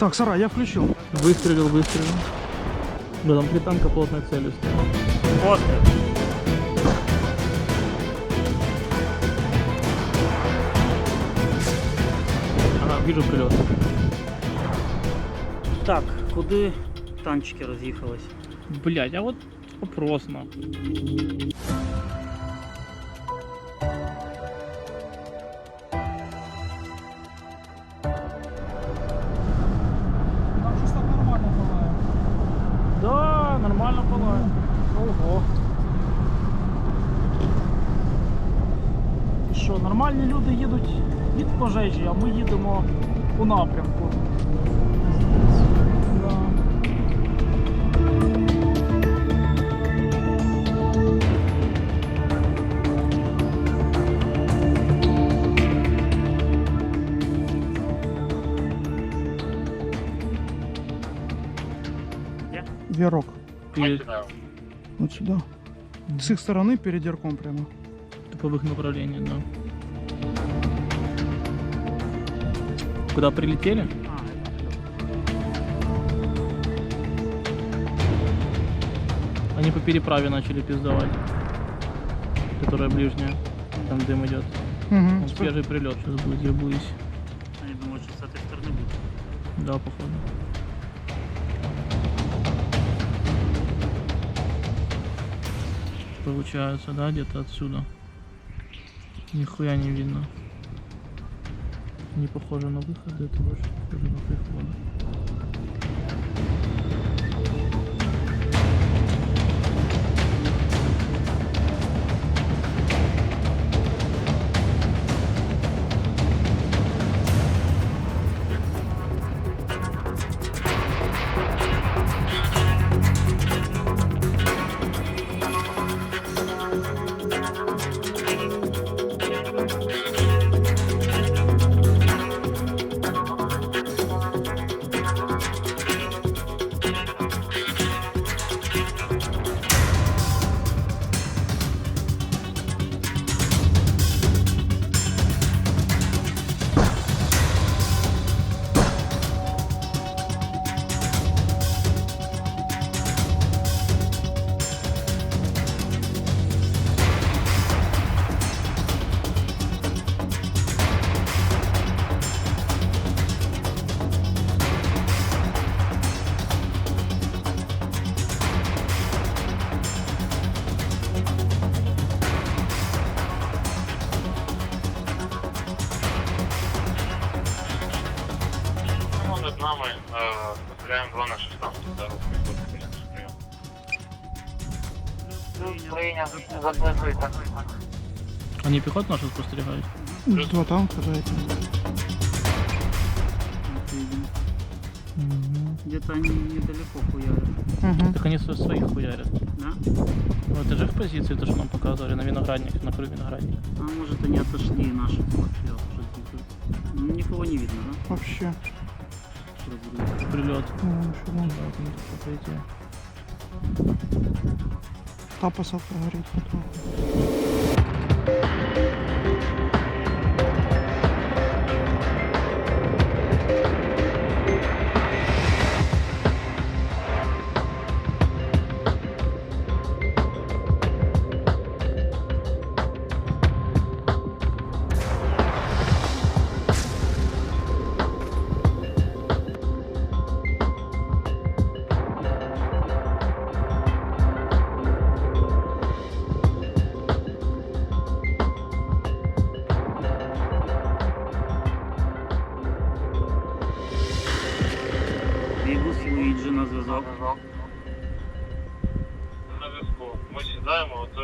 Так, сарай, я включил. Выстрелил, выстрелил. Да, там три танка плотной целью стоят. Вот. Ага, вижу прилет. Так, куди танчики роз'їхались? Блять, а вот вопрос на. нормальні люди їдуть від пожежі, а ми їдемо у напрямку. Да. Де? Вірок. Перед Вот сюда. С их стороны перед Ярком прямо. типовых направлений, да. Куда прилетели? А, Они по переправе начали пиздовать. Которая ближняя. Там дым идет. Угу. Ну, Свежий прилет сейчас будет, я боюсь. я думаю, що з цієї сторони буде. Да, походу. Получается, да, где-то отсюда. Нихуя не видно. Не похоже на выход, это больше похоже на приходы. Е, стріляємо 2 на 16 за рух Прийняв. Заблизуйте. Они пехоту нашу спостерегают? Два танка, да, это. Где-то они недалеко хуярят. Угу. Так они своих хуярят. Да? Ну это же их позиции, то, что нам показывали на виноградник, на краю виноградника. А может они отошли и наши разъехали. Ну, никого не видно, да? Вообще. Разрыв. Прилет. Ну, еще пройти. Посадка горит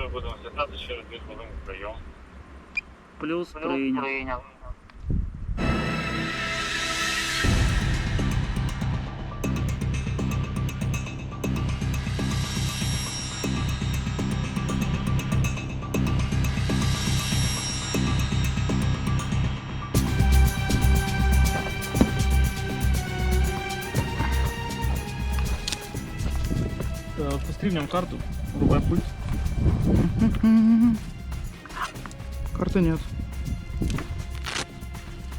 сідаємо, готові будемо сідати через 2 хвилини прийом. Плюс прийняв. Э, Пострельнем карту. Врубай пульт. Карты нет.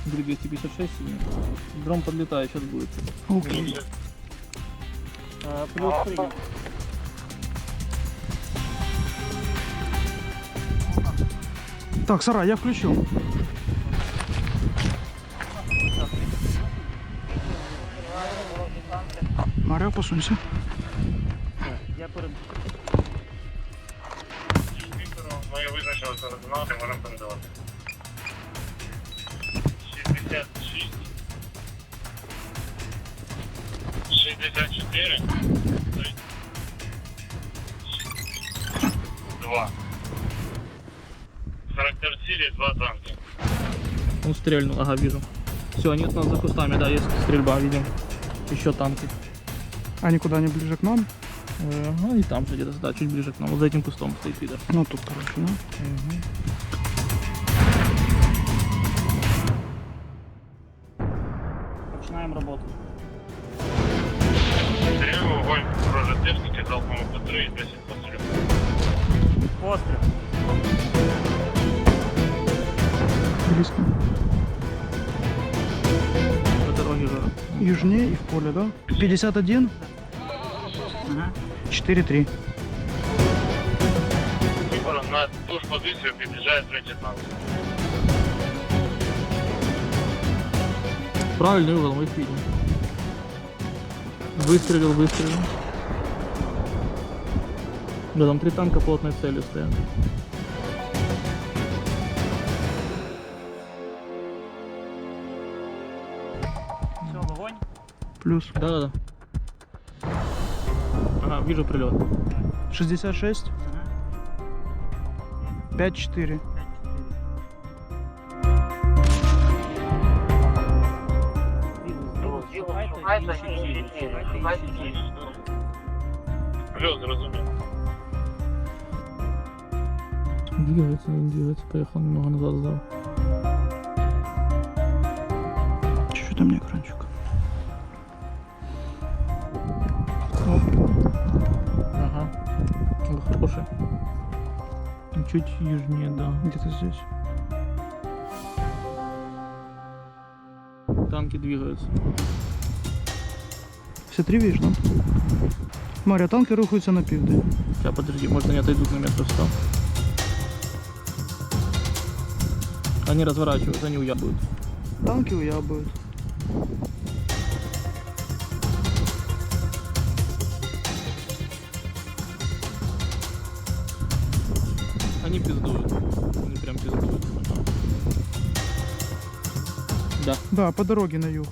256 синий. Дрон подлетает, сейчас будет. Окей. Е, Плюс прийняв. Так, сарай, я включу. Маріо, посунься. Ми визначили координати, можемо передавати. 66. 64. 2. Характер цілі, два танки. Он стрельнул, ага, вижу. Все, они у нас за кустами, да, есть стрельба, видим. Еще танки. Они куда не ближе к нам? Э, Ну и там же где-то, да, чуть ближе к нам. Вот за этим кустом стоит пидор. Ну тут, короче, да? Починаємо роботу. Стрілю вогонь ворожа техніки, залпом по 3 і 10 пострілів. Постріл. Близко. По дороге же. Южнее и в поле, да? 51, Ага. 4-3. Вибору на ту ж позицію під'їжджає третій танк. Правильный угол, мы их видим. Выстрелил, выстрелил. Да, там три танка плотной целью стоят. Все, вогонь. Плюс. Да-да-да. Ага, вижу прилет. 66, Ага. 5-4. Плюс, зрозуміло. Двигается, не двигается, поехал немного назад сдал. Чуть-чуть там мне экранчик. Хороший. Чуть южнее, да. Где-то здесь. Танки двигаются. Все три видишь, да? Марія, танки рухаються на південь. Сейчас, подожди, может они отойдут на метр сто. Они разворачиваются, они уябают. Танки уябують. Пиздуют. Они прям пиздуют. Да. Да, по дороге на юг.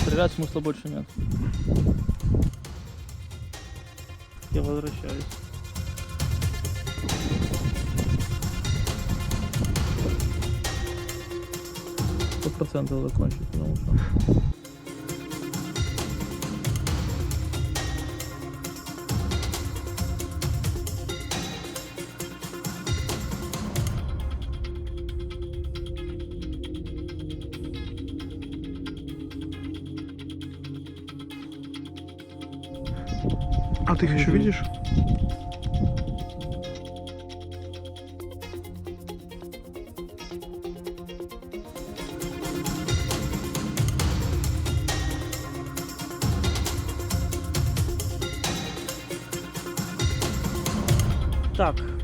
Стрелять смысла больше нет. Я возвращаюсь. Сто процентов закончить, потому что... А ты их еще видишь?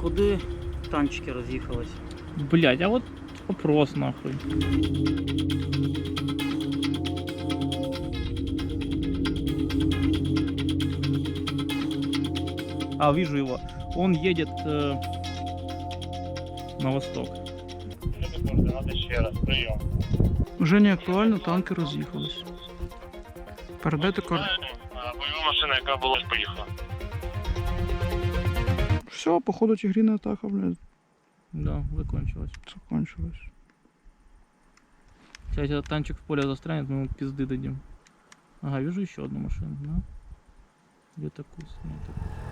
Куди танчики роз'їхались? Блять, а вот вопрос нахуй. А, вижу его. Он едет э, на восток. Люди координати ще раз, прийом. Вже не актуально, танки роз'їхались. Передайте кор... Бойова машина, яка була, поїхала Все, походу тигриная атака, блядь, Да, закончилось. закончилась. Сейчас этот танчик в поле застрянет, мы ему пизды дадим. Ага, вижу еще одну машину, да? Где-то куст. нет.